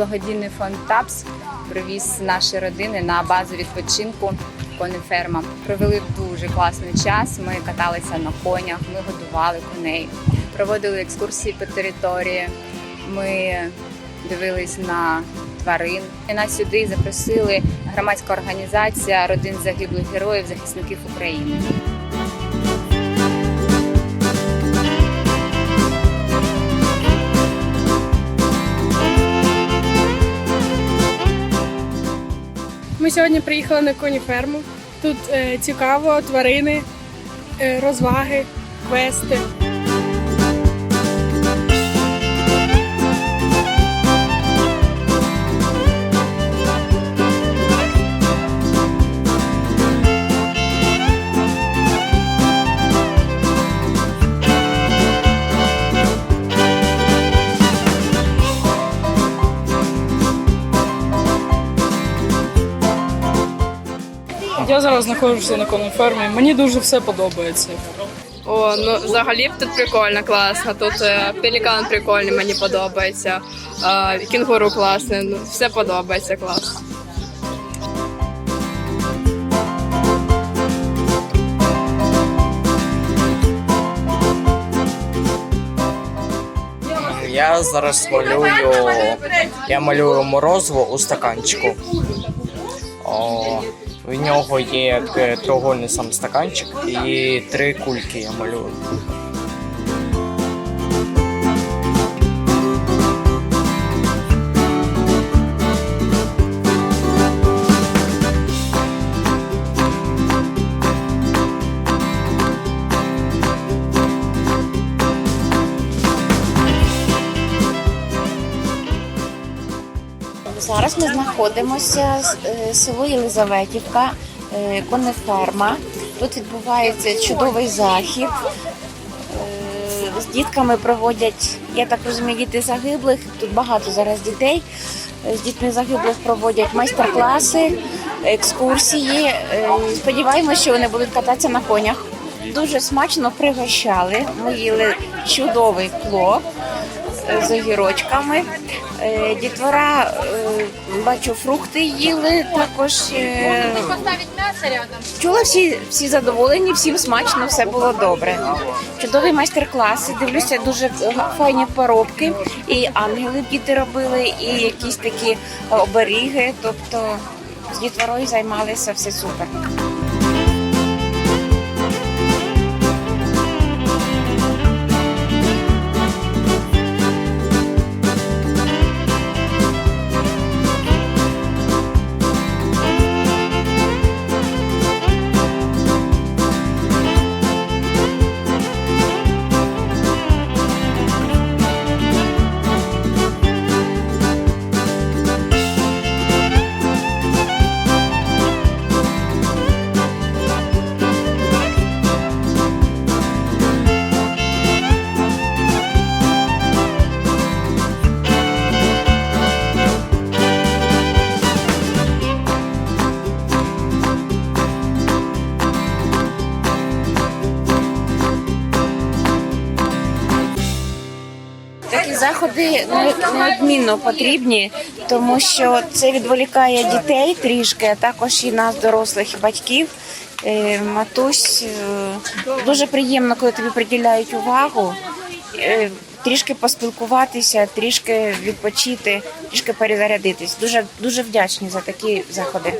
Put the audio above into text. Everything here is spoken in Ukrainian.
благодійний фонд ТАПС привіз наші родини на базу відпочинку конеферма. Провели дуже класний час. Ми каталися на конях, ми годували коней, проводили екскурсії по території. Ми дивились на тварин. І нас сюди запросили громадська організація родин загиблих героїв, захисників України. Сьогодні приїхали на коні ферму. Тут е, цікаво, тварини, е, розваги, квести. Я зараз знаходжуся на конній фермі. Мені дуже все подобається. О, ну взагалі тут прикольно, класно. Тут е, пелікан прикольний, мені подобається. Е, кінгуру класне, ну, все подобається клас. Я зараз малюю. Я малюю морозиво у стаканчику. О, в нього є е, треугольний сам стаканчик і три кульки я малюю. Зараз ми знаходимося з- е, село Єлизаветівка, е, конеферма. Тут відбувається чудовий захід. Е, З дітками проводять, я так розумію, діти загиблих. Тут багато зараз дітей. З дітьми загиблих проводять майстер-класи, екскурсії. Сподіваємося, що вони будуть кататися на конях. Дуже смачно пригощали. Ми їли чудовий плов з огірочками. Е, Дітвора, е, бачу, фрукти їли. Також е, чула всі, всі задоволені, всім смачно, все було добре. Чудові майстер-класи. Дивлюся, дуже файні поробки. І ангели діти робили, і якісь такі оберіги. Тобто з дітворою займалися все супер. Такі заходи неодмінно потрібні, тому що це відволікає дітей трішки, а також і нас, дорослих і батьків. Е, Матусь, е, дуже приємно, коли тобі приділяють увагу, е, трішки поспілкуватися, трішки відпочити, трішки перезарядитись. Дуже дуже вдячні за такі заходи.